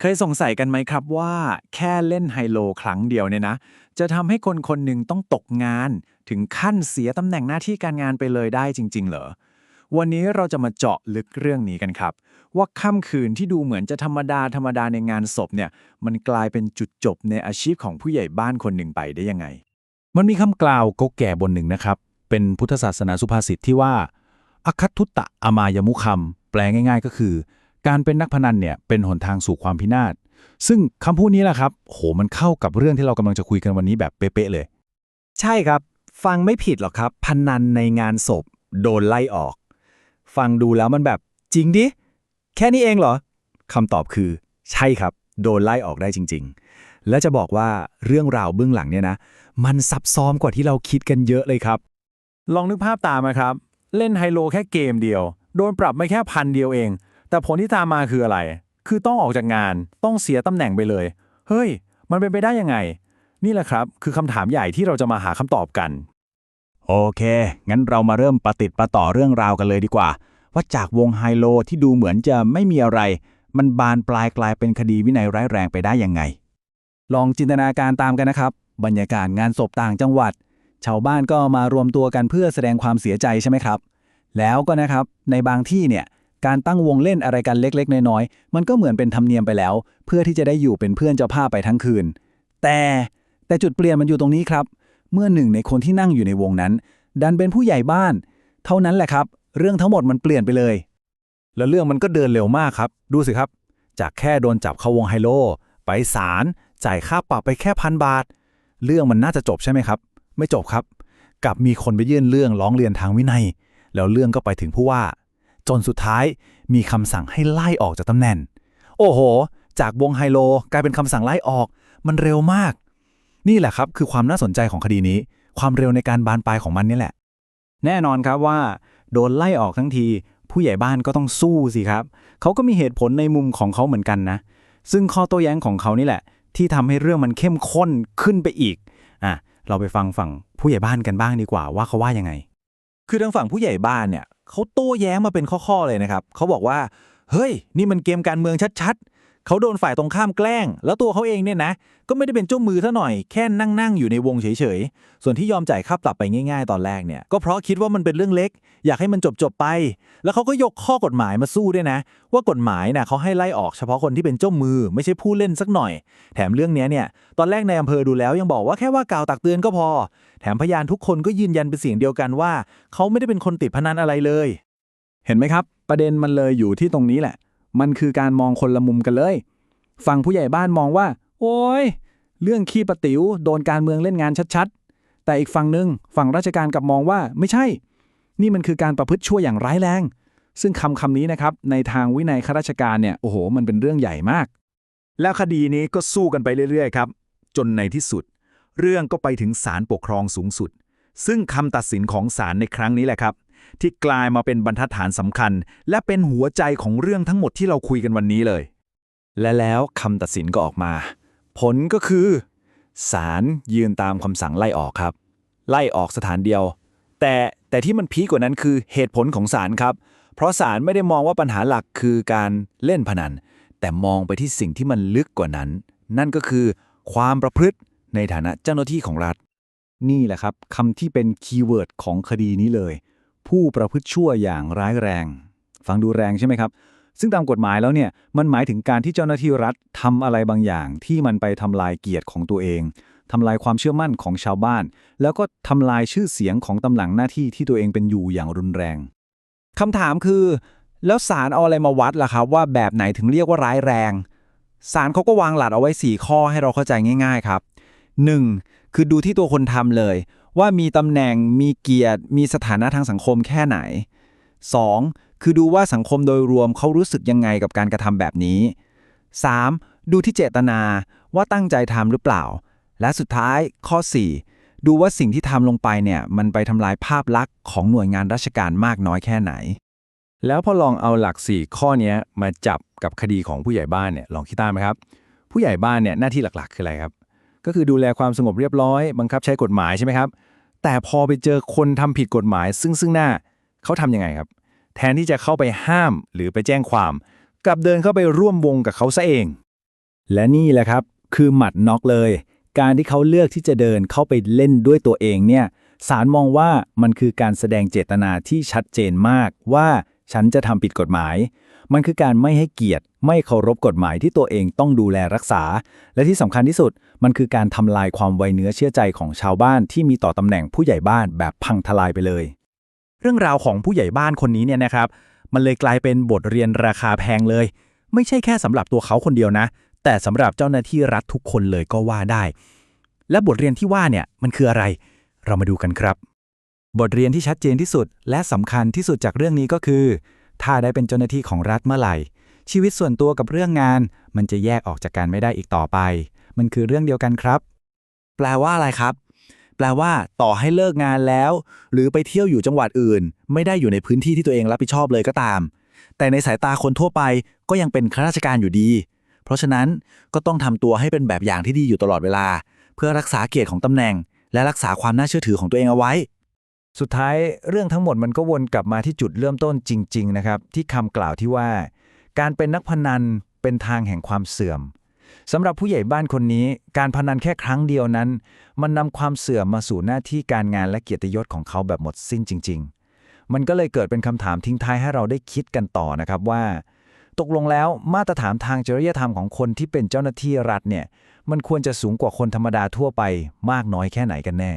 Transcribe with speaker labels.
Speaker 1: เคยสงสัยกันไหมครับว่าแค่เล่นไฮโลครั้งเดียวเนี่ยนะ จะทำให้คนคนหนึ่งต้องตกงาน ถึงขั้นเสียตำแหน่งหน้าที่การงานไปเลยได้จริง ๆ เหรอ วันนี้เราจะมาเจาะลึกเรื่องนี้กันครับ ว่าค่ำคืนที่ดูเหมือนจะธรรมดาธรรมดาในงานศพเนี่ย มันกลายเป็นจุดจบในอาชีพของผู้ใหญ่บ้านคนหนึ่งไปได้ยังไง
Speaker 2: มันมีคำกล่าวก่าแก่บนหนึ่งนะครับ เป็นพุทธศาสนาสุภาษิตที่ว่าอคัตทุตตะอมายมุคัมแปลง่าย ๆ ก็คือ การเป็นนักพนันเนี่ยเป็นหนทางสู่ความพินาศ ซึ่งคำพูดนี้แหละครับ โห มันเข้ากับเรื่องที่เรากำลังจะคุยกันวันนี้แบบเป๊ะๆเลย
Speaker 3: ใช่ครับ ฟังไม่ผิดหรอกครับ พนันในงานศพ โดนไล่ออก ฟังดูแล้วมันแบบจริงดิ แค่นี้เองเหรอคำตอบคือ ใช่ครับ โดนไล่ออกได้จริง ๆ และจะบอกว่าเรื่องราวเบื้องหลังเนี่ยนะ มันซับซ้อนกว่าที่เราคิดกันเยอะเลยครับ
Speaker 1: ลองนึกภาพตามนะครับ เล่นไฮโลแค่เกมเดียว โดนปรับไม่แค่พันเดียวเอง แต่ผลที่ตามมาคืออะไร คือต้องออกจากงาน ต้องเสียตำแหน่งไปเลย เฮ้ย มันเป็นไปได้ยังไง นี่แหละครับ คือคำถามใหญ่ที่เราจะมาหาคำตอบกัน
Speaker 2: โอเค งั้นเรามาเริ่มประติดประต่อเรื่องราวกันเลยดีกว่า ว่าจากวงไฮโลที่ดูเหมือนจะไม่มีอะไร มันบานปลายกลายเป็นคดีวินัยร้ายแรงไปได้ยังไง
Speaker 3: ลองจินตนาการตามกันนะครับ บรรยากาศงานศพต่างจังหวัด ชาวบ้านก็มารวมตัวกันเพื่อแสดงความเสียใจใช่ไหมครับ แล้วก็นะครับ ในบางที่เนี่ย การตั้งวงเล่นอะไรกันเล็กๆ น้อยๆ มันก็เหมือนเป็นธรรมเนียมไปแล้ว เพื่อที่จะได้อยู่เป็นเพื่อนเจ้าภาพไปทั้งคืน แต่แต่จุดเปลี่ยนมันอยู่ตรงนี้ครับ เมื่อหนึ่งในคนที่นั่งอยู่ในวงนั้น ดันเป็นผู้ใหญ่บ้าน เท่านั้นแหละครับ เรื่องทั้งหมดมันเปลี่ยนไปเลย
Speaker 2: แล้วเรื่องมันก็เดินเร็วมากครับ ดูสิครับ จากแค่โดนจับเข้าวงไฮโล ไปศาลจ่ายค่าปรับไปแค่พันบาท เรื่องมันน่าจะจบใช่ไหมครับ ไม่จบครับ กลับมีคนไปยื่นเรื่องร้องเรียนทางวินัย แล้วเรื่องก็ไปถึงผู้ว่า จนสุดท้ายมีคำสั่งให้ไล่ออกจากตำแหน่ง โอ้โห จากวงไฮโลกลายเป็นคำสั่งไล่ออก มันเร็วมาก นี่แหละครับคือความน่าสนใจของคดีนี้ ความเร็วในการบานปลายของมันนี่แหละ
Speaker 3: แน่นอนครับว่า โดนไล่ออกทั้งที ผู้ใหญ่บ้านก็ต้องสู้สิครับ เขาก็มีเหตุผลในมุมของเขาเหมือนกันนะ ซึ่งข้อโต้แย้งของเขานี่แหละ ที่ทำให้เรื่องมันเข้มข้นขึ้นไปอีกอะเราไปฟังฝั่งผู้ใหญ่บ้านกันบ้างดีกว่าว่าเขาว่ายังไง
Speaker 1: คือทางฝั่งผู้ใหญ่บ้านเนี่ย เขาโต้แย้งมาเป็นข้อๆเลยนะครับเขาบอกว่า เฮ้ย นี่มันเกมการเมืองชัดๆ เขาโดนฝ่ายตรงข้ามแกล้ง แล้วตัวเขาเองเนี่ยนะ ก็ไม่ได้เป็นเจ้ามือซะหน่อย แค่นั่งๆอยู่ในวงเฉยๆ ส่วนที่ยอมจ่ายค่าปรับไปง่ายๆ ตอนแรกเนี่ย ก็เพราะคิดว่ามันเป็นเรื่องเล็ก อยากให้มันจบๆไป แล้วเขาก็ยกข้อกฎหมายมาสู้ด้วยนะ ว่ากฎหมายน่ะเขาให้ไล่ออกเฉพาะคนที่เป็นเจ้ามือ ไม่ใช่ผู้เล่นสักหน่อย แถมเรื่องนี้เนี่ย ตอนแรกในอำเภอดูแล้วยังบอกว่าแค่ว่ากล่าวตักเตือนก็พอ แถมพยานทุกคนก็ยืนยันเป็นเสียงเดียวกันว่า เขาไม่ได้เป็นคนติดพนันอะไรเลย
Speaker 3: เห็นไหมครับ ประเด็นมันเลยอยู่ที่ตรงนี้แหละ มันคือการมองคนละมุมกันเลย ฝั่งผู้ใหญ่บ้านมองว่า โอ้ย เรื่องขี้ประติว๋วโดนการเมืองเล่นงานชัดๆ แต่อีกฝั่งหนึ่งฝั่งราชการกลับมองว่าไม่ใช่ นี่มันคือการประพฤติชั่วอย่างร้ายแรง ซึ่งคำคำนี้นะครับ ในทางวินัยข้าราชการเนี่ย โอ้โห มันเป็นเรื่องใหญ่มาก
Speaker 2: แล้วคดีนี้ก็สู้กันไปเรื่อยๆครับ จนในที่สุด เรื่องก็ไปถึงศาลปกครองสูงสุด ซึ่งคำตัดสินของศาลในครั้งนี้แหละครับ ที่กลายมาเป็นบรรทัดฐานสำคัญ และเป็นหัวใจของเรื่องทั้งหมดที่เราคุยกันวันนี้เลย
Speaker 3: และแล้วคำตัดสินก็ออกมา ผลก็คือศาลยืนตามคำสั่งไล่ออกครับ ไล่ออกสถานเดียว แต่แต่ที่มันพีกกว่านั้นคือเหตุผลของศาลครับ เพราะศาลไม่ได้มองว่าปัญหาหลักคือการเล่นพนัน แต่มองไปที่สิ่งที่มันลึกกว่านั้น นั่นก็คือความประพฤติในฐานะเจ้าหน้าที่ของรัฐ นี่แหละครับคำที่เป็นคีย์เวิร์ดของคดีนี้เลย ผู้ประพฤติชั่วอย่างร้ายแรง ฟังดูแรงใช่ไหมครับ ซึ่งตามกฎหมายแล้วเนี่ยมันหมายถึงการที่เจ้าหน้าที่รัฐทำอะไรบางอย่าง ที่มันไปทำลายเกียรติของตัวเองทำลายความเชื่อมั่นของชาวบ้าน แล้วก็ทำลายชื่อเสียงของตำแหน่งหน้าที่ที่ตัวเองเป็นอยู่อย่างรุนแรงคำถามคือ แล้วศาลเอาอะไรมาวัดล่ะครับว่าแบบไหนถึงเรียกว่าร้ายแรงศาลเขาก็วางหลักเอาไว้ 4 ข้อให้เราเข้าใจง่าย ๆ ครับ 1. คือดูที่ตัวคนทำเลย ว่ามีตำแหน่งมีเกียรติ มีสถานะทางสังคมแค่ไหน 2. คือดูว่าสังคมโดยรวมเขารู้สึกยังไงกับการกระทำแบบนี้ 3. ดูที่เจตนาว่าตั้งใจทำหรือเปล่า และสุดท้ายข้อ 4 ดูว่าสิ่งที่ทำลงไปเนี่ยมันไปทำลายภาพลักษณ์ของหน่วยงานราชการมากน้อยแค่ไหน
Speaker 1: แล้วพอลองเอาหลัก 4 ข้อนี้มาจับกับคดีของผู้ใหญ่บ้านเนี่ยลองคิดตามไหมครับ ผู้ใหญ่บ้านเนี่ยหน้าที่หลักๆ คืออะไรครับ ก็คือดูแลความสงบเรียบร้อย บังคับใช้กฎหมายใช่ไหมครับ แต่พอไปเจอคนทำผิดกฎหมาย ซึ่งซึ่งหน้าเขาทำยังไงครับ แทนที่จะเข้าไปห้ามหรือไปแจ้งความ กลับเดินเข้าไปร่วมวงกับเขาซะเอง
Speaker 2: และนี่แหละครับ คือหมัดน็อกเลย การที่เขาเลือกที่จะเดินเข้าไปเล่นด้วยตัวเองเนี่ยศาลมองว่ามันคือการแสดงเจตนาที่ชัดเจนมากว่า ฉันจะทำผิดกฎหมาย มันคือการไม่ให้เกียรติ ไม่เคารพกฎหมายที่ตัวเองต้องดูแลรักษา และที่สำคัญที่สุด มันคือการทำลายความไวเนื้อเชื่อใจของชาวบ้านที่มีต่อตำแหน่งผู้ใหญ่บ้านแบบพังทลายไปเลย
Speaker 1: เรื่องราวของผู้ใหญ่บ้านคนนี้เนี่ยนะครับ มันเลยกลายเป็นบทเรียนราคาแพงเลย ไม่ใช่แค่สำหรับตัวเขาคนเดียวนะ แต่สำหรับเจ้าหน้าที่รัฐทุกคนเลยก็ว่าได้ และบทเรียนที่ว่าเนี่ยมันคืออะไร เรามาดูกันครับ บทเรียนที่ชัดเจนที่สุด และสำคัญที่สุดจากเรื่องนี้ก็คือ ถ้าได้เป็นเจ้าหน้าที่ของรัฐเมื่อไหร่ ชีวิตส่วนตัวกับเรื่องงาน มันจะแยกออกจากกันไม่ได้อีกต่อไป มันคือเรื่องเดียวกันครับ แปลว่าอะไรครับ แปลว่า ต่อให้เลิกงานแล้ว หรือไปเที่ยวอยู่จังหวัดอื่น ไม่ได้อยู่ในพื้นที่ที่ตัวเองรับผิดชอบเลยก็ตาม แต่ในสายตาคนทั่วไปก็ยังเป็นข้าราชการอยู่ดี เพราะฉะนั้นก็ต้องทำตัวให้เป็นแบบอย่างที่ดีอยู่ตลอดเวลา เพื่อรักษาเกียรติของตำแหน่ง และรักษาความน่าเชื่อถือของตัวเองเอาไว้ สุดท้ายเรื่องทั้งหมดมันก็วนกลับมาที่จุดเริ่มต้นจริง ๆ นะครับ ที่คำกล่าวที่ว่า การเป็นนักพนันเป็นทางแห่งความเสื่อมสำหรับผู้ใหญ่บ้านคนนี้ การพนันแค่ครั้งเดียวนั้น มันนำความเสื่อมมาสู่หน้าที่การงานและเกียรติยศของเขาแบบหมดสิ้นจริง ๆ มันก็เลยเกิดเป็นคำถามทิ้งท้ายให้เราได้คิดกันต่อนะครับว่า ตกลงแล้วมาตรฐานทางจริยธรรมของคนที่เป็นเจ้าหน้าที่รัฐเนี่ยมันควรจะสูงกว่าคนธรรมดาทั่วไปมากน้อยแค่ไหนกันแน่